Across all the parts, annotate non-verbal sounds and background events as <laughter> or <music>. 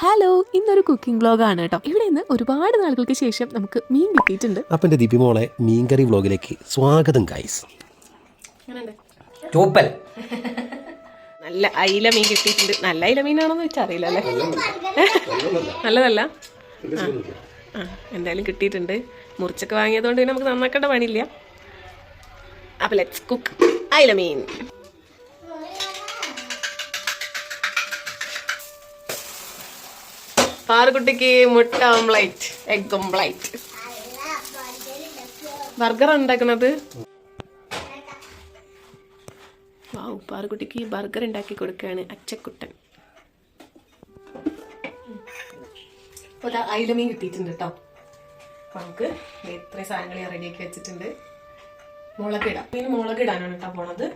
Hello ഇന്നൊരു cooking വ്ലോഗാണ് കേട്ടോ. ഇവിടെ നിന്ന് ഒരുപാട് നാളുകൾക്ക് ശേഷം നമുക്ക് മീൻ കിട്ടിയിട്ടുണ്ട്. അപ്പം എന്റെ ദീപി മോളെ മീൻകറി വ്ലോഗിലേക്ക് സ്വാഗതം ഗൈസ് ചൂപ്പൽ. നല്ല അയില മീൻ കിട്ടിയിട്ടുണ്ട്. നല്ല അയില മീനാണോന്ന് വെച്ചാൽ അറിയില്ല അല്ലേ? നല്ലതല്ല? ആ എന്തായാലും കിട്ടിയിട്ടുണ്ട്. മുറിച്ചൊക്കെ വാങ്ങിയതുകൊണ്ട് പിന്നെ നമുക്ക് നന്നാക്കേണ്ട പണിയില്ല. അപ്പോൾ ലെറ്റ്സ് കുക്ക് അയില മീൻ. പാറുകുട്ടിക്ക് മുട്ട ഓംലൈറ്റ് എഗ് ഓംലൈറ്റ് ബർഗർ ഉണ്ടാക്കുന്നത് വാവ് പാറുകുട്ടിക്ക് ബർഗർ ഉണ്ടാക്കി കൊടുക്കുകയാണ് അച്ചക്കുട്ടൻ. അയിലമീൻ കിട്ടിയിട്ടുണ്ട് കേട്ടോ. നമുക്ക് ഇത്രയും സാധനങ്ങൾ ഞാൻ റെഡിയാക്കി വെച്ചിട്ടുണ്ട്. മുളക് ഇടാം. പിന്നെ മുളക് ഇടാനാണ് കേട്ടോ പോണത്.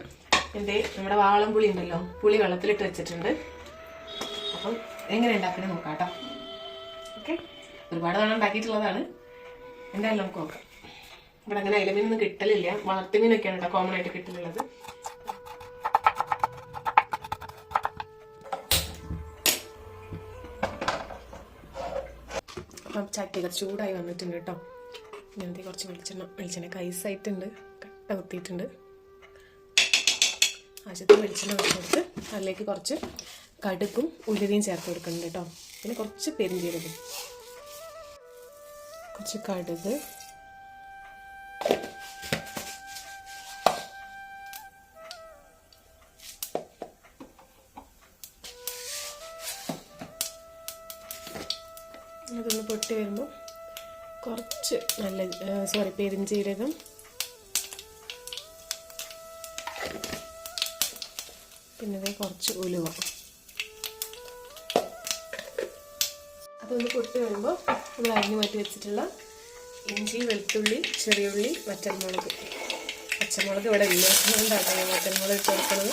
എന്റെ നമ്മുടെ വാളം പുളി ഉണ്ടല്ലോ പുളി വെള്ളത്തിലിട്ട് വെച്ചിട്ടുണ്ട്. അപ്പം എങ്ങനെ ഉണ്ടാക്കണേ നോക്കാം കേട്ടോ. ഓക്കെ. ഒരുപാട് തവണ ഉണ്ടാക്കിയിട്ടുള്ളതാണ്. എന്തായാലും നമുക്ക് നോക്കാം. ഇവിടെ അങ്ങനെ അയലമീനൊന്നും കിട്ടലില്ല. വളർത്തുമീനൊക്കെയാണ് കേട്ടോ കോമൺ ആയിട്ട് കിട്ടലുള്ളത് അപ്പം ചട്ടികൾ ചൂടായി വന്നിട്ടുണ്ട് കേട്ടോ. ഞാനത് കുറച്ച് വെളിച്ചെണ്ണ വെളിച്ചെണ്ണ കൈസായിട്ടുണ്ട് കട്ട കുത്തിയിട്ടുണ്ട്. ആവശ്യത്തിന് വെളിച്ചെണ്ണ വെച്ച് കൊടുത്ത് അതിലേക്ക് കുറച്ച് കടുക്കും ഉലുവയും ചേർത്ത് കൊടുക്കുന്നുണ്ട് കേട്ടോ. പിന്നെ കുറച്ച് പെരിഞ്ചീരകം. കുറച്ച് കടുക്. അതൊന്ന് പൊട്ടി വരുമ്പോൾ കുറച്ച് നല്ല സോറി പെരിഞ്ചീരകം. പിന്നെ കുറച്ച് ഉലുവ. അതൊന്ന് പൊട്ടി വരുമ്പോൾ നമ്മൾ അരിഞ്ഞ് മാറ്റി വെച്ചിട്ടുള്ള ഇഞ്ചി വെളുത്തുള്ളി ചെറിയുള്ളി വറ്റൽമുളക്. പച്ചമുളക് ഇവിടെ ഇല്ലാത്തതുകൊണ്ടാണ് ഞാൻ വറ്റൽമുളക് ഇട്ട് കൊടുക്കുന്നത്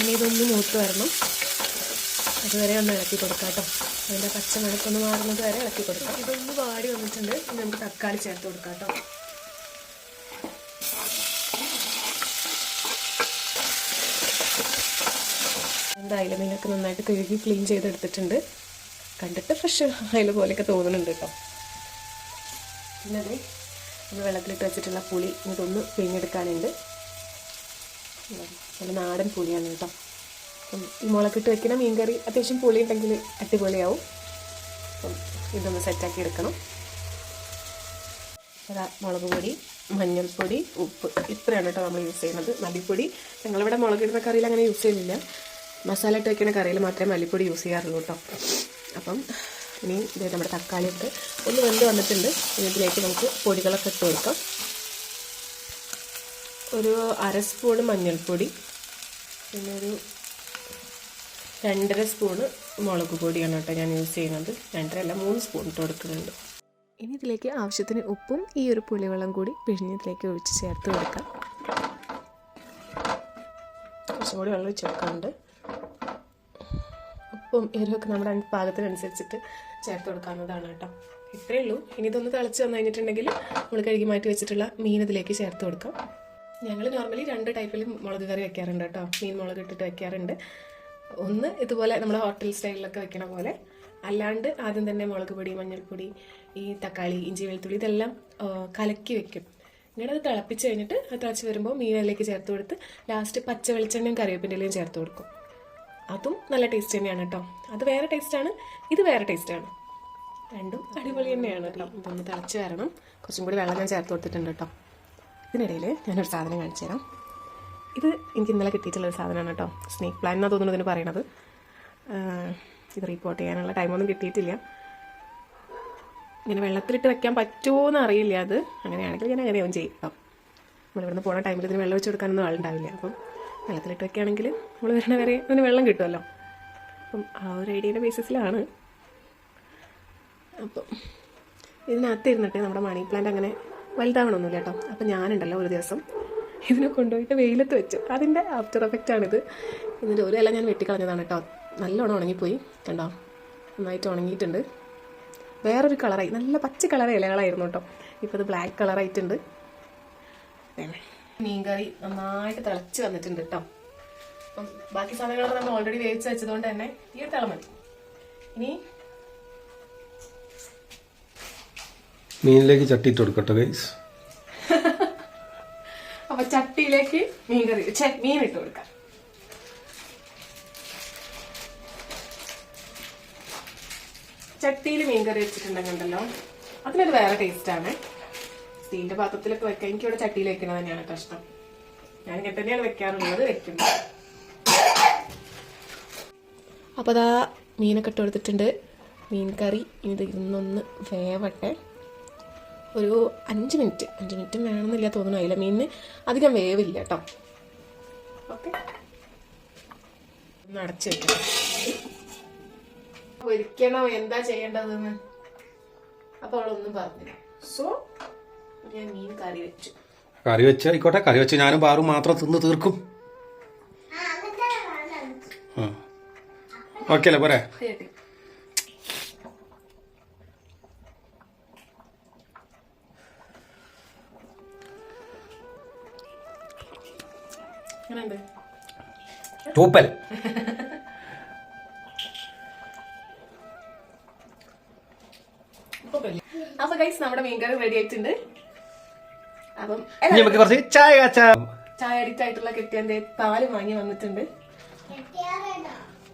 ഇനി ഇതൊന്ന് മൂത്ത് വരണം. അതുവരെ ഒന്ന് ഇളക്കി കൊടുക്കാം കേട്ടോ. അതിന്റെ പച്ച മണക്കൊന്ന് മാറുന്നത് വരെ ഇളക്കി കൊടുക്കാം. ഇതൊന്ന് വാടി വന്നിട്ടുണ്ട്. നമുക്ക് തക്കാളി ചേർത്ത് കൊടുക്കാം കേട്ടോ. എന്താ അയില മീനൊക്കെ നന്നായിട്ട് കഴുകി ക്ലീൻ ചെയ്തെടുത്തിട്ടുണ്ട്. കണ്ടിട്ട് ഫ്രഷ് അയില പോലെയൊക്കെ തോന്നുന്നുണ്ട് കേട്ടോ പിന്നെ അതെ നമ്മൾ വെള്ളത്തിലിട്ട് വെച്ചിട്ടുള്ള പുളി ഇതൊന്ന് പിഴിഞ്ഞെടുക്കാനുണ്ട്. നല്ല നാടൻ പുളിയാണ് കേട്ടോ. അപ്പം ഈ മുളകിട്ട് വെക്കുന്ന മീൻകറി അത്യാവശ്യം പുളി ഉണ്ടെങ്കിൽ അടിപൊളിയാവും. അപ്പം ഇതൊന്ന് സെറ്റാക്കി എടുക്കണം. മുളക് പൊടി മഞ്ഞൾപ്പൊടി ഉപ്പ്. ഇത്രയാണ് കേട്ടോ നമ്മൾ യൂസ് ചെയ്യുന്നത്. മല്ലിപ്പൊടി. ഞങ്ങളിവിടെ മുളകിടുന്ന കറിയിൽ അങ്ങനെ യൂസ് ചെയ്യുന്നില്ല മസാല ഇട്ട് വയ്ക്കുന്ന കറിയിൽ മാത്രമേ മല്ലിപ്പൊടി യൂസ് ചെയ്യാറുള്ളൂ കേട്ടോ. അപ്പം ഇനി ഇത് നമ്മുടെ തക്കാളി ഇട്ട് ഒന്ന് വെന്ത് വന്നിട്ടുണ്ട്. ഇതിലേക്ക് നമുക്ക് പൊടികളൊക്കെ ഇട്ട് കൊടുക്കാം. ഒരു അര സ്പൂൺ മഞ്ഞൾപ്പൊടി പിന്നെ ഒരു രണ്ടര സ്പൂണ് മുളക് പൊടിയാണ് കേട്ടോ ഞാൻ യൂസ് ചെയ്യുന്നത്. രണ്ടര അല്ല മൂന്ന് സ്പൂൺ ഇട്ട് കൊടുക്കുന്നുണ്ട്. ഇനി ഇതിലേക്ക് ആവശ്യത്തിന് ഉപ്പും ഈ ഒരു പുളിവെള്ളം കൂടി പിഴിഞ്ഞതിലേക്ക് ഒഴിച്ച് ചേർത്ത് കൊടുക്കാം. കുറച്ചും കൂടി വെള്ളം ഒഴിച്ച് വെക്കാറുണ്ട് ഉപ്പും എരിവൊക്കെ നമ്മുടെ പാകത്തിനനുസരിച്ചിട്ട് ചേർത്ത് കൊടുക്കാവുന്നതാണ് കേട്ടോ. ഇത്രയേ ഉള്ളൂ. ഇനി ഇതൊന്ന് തിളച്ച് വന്നു കഴിഞ്ഞിട്ടുണ്ടെങ്കിൽ നമ്മൾ കഴുകി മാറ്റി വെച്ചിട്ടുള്ള മീൻ ഇതിലേക്ക് ചേർത്ത് കൊടുക്കാം. ഞങ്ങൾ നോർമലി രണ്ട് ടൈപ്പിൽ മുളക് കറി വെക്കാറുണ്ട് കേട്ടോ. മീൻ മുളക് ഇട്ടിട്ട് വെക്കാറുണ്ട്. ഒന്ന് ഇതുപോലെ നമ്മൾ ഹോട്ടൽ സ്റ്റൈലിലൊക്കെ വെക്കണ പോലെ. അല്ലാണ്ട് ആദ്യം തന്നെ മുളക് പൊടി മഞ്ഞൾപ്പൊടി ഈ തക്കാളി ഇഞ്ചി വെളുത്തുള്ളി ഇതെല്ലാം കലക്കി വെക്കും. ഇങ്ങനെ അത് തിളപ്പിച്ച് കഴിഞ്ഞിട്ട് അത് തിളച്ച് വരുമ്പോൾ മീൻ അതിലേക്ക് ചേർത്ത് കൊടുത്ത് ലാസ്റ്റ് പച്ച വെളിച്ചെണ്ണയും കറിവേപ്പിന്റെ ഇലയും ചേർത്ത് കൊടുക്കും. അതും നല്ല ടേസ്റ്റ് തന്നെയാണ് കേട്ടോ അത് വേറെ ടേസ്റ്റാണ് ഇത് വേറെ ടേസ്റ്റാണ് രണ്ടും അടിപൊളി തന്നെയാണ് കേട്ടോ ഇതൊന്ന് തിളച്ച് വരണം. കുറച്ചും കൂടി വെള്ളം ഞാൻ ചേർത്ത് കൊടുത്തിട്ടുണ്ട് കേട്ടോ ഇതിനിടയിൽ ഞാനൊരു സാധനം കാണിച്ചു തരാം. ഇത് എനിക്ക് ഇന്നലെ കിട്ടിയിട്ടുള്ള ഒരു സാധനമാണ് കേട്ടോ സ്നേക്ക് പ്ലാൻ എന്നാണ് തോന്നുന്നു ഇതിന് പറയണത്. ഇത് റിപ്പോർട്ട് ചെയ്യാനുള്ള ടൈമൊന്നും കിട്ടിയിട്ടില്ല. ഇങ്ങനെ വെള്ളത്തിലിട്ട് വെക്കാൻ പറ്റുമോ എന്ന് അറിയില്ല അത്. അങ്ങനെയാണെങ്കിൽ ഞാൻ അങ്ങനെയാവും ചെയ്യും കേട്ടോ നമ്മളിവിടുന്ന് പോണ ടൈമിൽ ഇതിന് വെള്ളം വെച്ച് കൊടുക്കാനൊന്നും ആളുണ്ടാവില്ല. അപ്പം വെള്ളത്തിലിട്ട് വെക്കുകയാണെങ്കിൽ നമ്മൾ വരണ വരെ അതിന് വെള്ളം കിട്ടുമല്ലോ. അപ്പം ആ ഒരു ഐഡിയയുടെ ബേസിസിലാണ് അപ്പം ഇതിനകത്ത് ഇരുന്നിട്ട് നമ്മുടെ മണി പ്ലാന്റ് അങ്ങനെ വലുതാവണമൊന്നുമില്ല കേട്ടോ. അപ്പം ഞാനുണ്ടല്ലോ ഒരു ദിവസം ഇതിനെ കൊണ്ടുപോയിട്ട് വെയിലത്ത് വെച്ചു. അതിന്റെ ആഫ്റ്റർ എഫക്റ്റ് ആണിത്. ഇതിന്റെ ഒരു ഇല ഞാൻ വെട്ടിക്കളഞ്ഞതാണ് കേട്ടോ. നല്ലോണം ഉണങ്ങിപ്പോയി. കണ്ടോ? നന്നായിട്ട് ഉണങ്ങിയിട്ടുണ്ട്. വേറൊരു കളറായി നല്ല പച്ച കളർ ഇലകളായിരുന്നു കേട്ടോ. ഇപ്പോൾ അത് ബ്ലാക്ക് കളറായിട്ടുണ്ട് മീൻകറി നന്നായിട്ട് തിളച്ച് വന്നിട്ടുണ്ട് കേട്ടോ അപ്പം ബാക്കി സാധനങ്ങളൊക്കെ നമ്മൾ ഓൾറെഡി വേവിച്ച് വെച്ചതുകൊണ്ട് തന്നെ ഈ ഒരു തിള മതി. ഇനി മീനിലേക്ക് ചട്ടി ഇട്ട് കൊടുക്കട്ടെ ഗൈസ് <laughs> അപ്പൊ ചട്ടിയിലേക്ക് മീൻകറി ഛെ, മീൻ ഇട്ട് കൊടുക്കാം. ചട്ടിയിൽ മീൻകറി വെച്ചിട്ടുണ്ടെങ്കിലോ അതിനൊരു വേറെ ടേസ്റ്റ് ആണ്. സ്റ്റീലിന്റെ പാത്രത്തിലൊക്കെ വെക്കാം എനിക്ക് ഇവിടെ ചട്ടിയിൽ വെക്കുന്നത് തന്നെയാണ് കഷ്ടം. ഞാൻ ഇങ്ങനെ തന്നെയാണ് വെക്കാറുള്ളത് വെക്കുന്നത് അപ്പോൾ അതാ മീനൊക്കെ ഇട്ട് കൊടുത്തിട്ടുണ്ട്. മീൻ കറി ഇനി ഇരുന്നൊന്ന് വേവട്ടെ. ഒരു അഞ്ച് മിനിറ്റ്. അഞ്ച് മിനിറ്റ് വേണമെന്നില്ല തോന്നുന്നു അതിലെ മീനിന്. അധികം വേവില്ല കേട്ടോ. ഓക്കെ. ഒന്ന് അടച്ചു വെക്കണം. എന്താ ചെയ്യേണ്ടതെന്ന്? അപ്പൊ അവളൊന്നും പറഞ്ഞില്ല. സോ ഞാൻ മീൻ കറി വെച്ചു. കറി വെച്ച് ആയിക്കോട്ടെ. കറി വെച്ച് ഞാനും പാറും മാത്രം തിന്ന് തീർക്കും. ഓക്കെ അല്ലേ പോരെ? തൂപ്പൽ. അപ്പൊ ഗൈസ് നമ്മുടെ മീൻകറി റെഡി ആയിട്ടുണ്ട്. അപ്പം നമുക്ക് കുറച്ച് ചായ കാച്ചാം. ചായ അഡിക്റ്റ് ആയിട്ടുള്ള കെട്ടിയന്റെ പാൽ വാങ്ങി വന്നിട്ടുണ്ട്.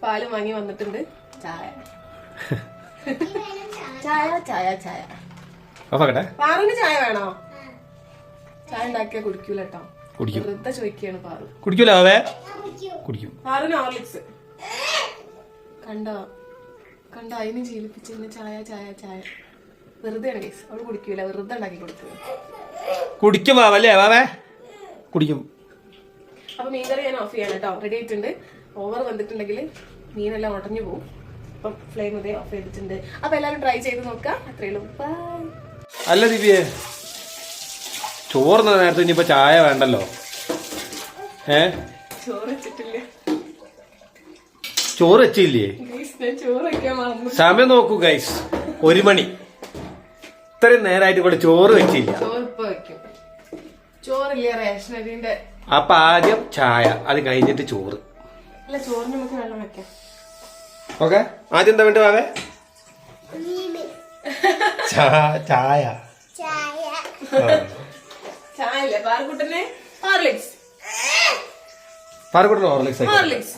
പാൽ വാങ്ങി വന്നിട്ടുണ്ട്. ചായ. ചായ ചായ ചായ. പാറുവിന് ചായ വേണോ? ചായ ഉണ്ടാക്കിയാ കുടിക്കൂല കേട്ടോ കുടിക്കും. വെറുതെ ചോദിക്കുകയാണ് പാറു. കുടിക്കൂലോ അവേ. കുടിക്കും. പാറുവിന് ഹോർലിക്സ് കണ്ടോ? കണ്ടോ? അതിന് ശീലിപ്പിച്ചിരുന്ന ചായ ചായ ചായ. വെറുതെ ആണ് ഗൈസ് അവൾ കുടിക്കൂല. വെറുതെ ഉണ്ടാക്കി കൊടുക്കുക കുടിക്കും വാവല്ലേ വാവേ? കുടിക്കും. അപ്പൊ മീൻകറി ഞാൻ ഓഫ് ചെയ്യാൻ കേട്ടോ റെഡി ആയിട്ടുണ്ട്. ഓവർ വന്നിട്ടുണ്ടെങ്കിൽ മീനെല്ലാം ഉടഞ്ഞു പോകും അപ്പം ഫ്ലെയിം ഇതേ ഓഫ് ചെയ്തിട്ടുണ്ട്. അപ്പൊ എല്ലാവരും ട്രൈ ചെയ്ത് നോക്കാം. അത്രയുള്ളൂ ബൈ അല്ല ദിവ്യേ. ചോറുന്ന നേരത്തെ ഇനിയിപ്പോ ചായ വേണ്ടല്ലോ. ഏ? ചോറ് വെച്ചിട്ടില്ല. ചോറ് വെച്ചില്ലേ? ചോറ് സമയം നോക്കൂ ഗൈസ് ഒരു മണി. ഇത്രയും നേരമായിട്ട് ഇവിടെ ചോറ് വെച്ചില്ല. ചോറ് ചോറില്ലേ അപ്പൊ ആദ്യം ചായ അത് കഴിഞ്ഞിട്ട് ചോറ്. അല്ല ചോറിന് നമുക്ക് വെള്ളം വെക്കാം. ഓക്കെ? ആദ്യം എന്താ വേണ്ട വാവേ ചായ. ചായ. ഇല്ലേ പാറക്കുട്ടനെ? ഹോർലിക്സ്. പാറക്കൂട്ടൻ. ഹോർലിക്സ്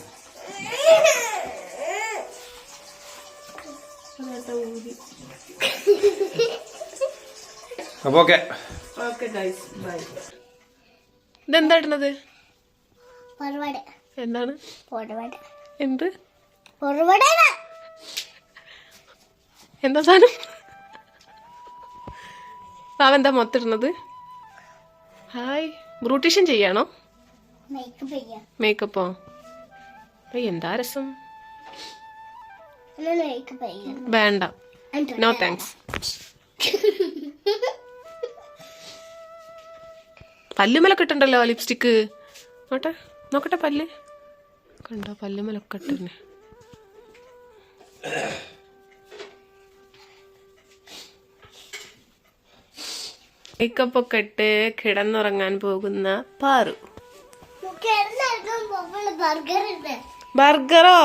അപ്പൊ ഓക്കെ. ഓക്കെ ഗൈസ് ബൈ ഇതെന്താ ഇടുന്നത്? എന്താണ്? എന്ത്? എന്താ സാധനം? പാവ എന്താ മൊത്തിടുന്നത് ഹായ്. ബ്രൂട്ടീഷ്യൻ ചെയ്യാണോ? മേക്കപ്പ് എന്താ രസം? വേണ്ട. നോ താങ്ക്സ് <laughs> പല്ലുമലൊക്കെ ഇട്ടുണ്ടല്ലോ ലിപ്സ്റ്റിക്ക് നോട്ടെ നോക്കട്ടെ പല്ല്. കണ്ടോ പല്ലുമലൊക്കെ ഇട്ടുന്നെ മേക്കപ്പ് ഒക്കെ ഇട്ട് കിടന്നുറങ്ങാൻ പോകുന്ന പാറു. ബർഗറോ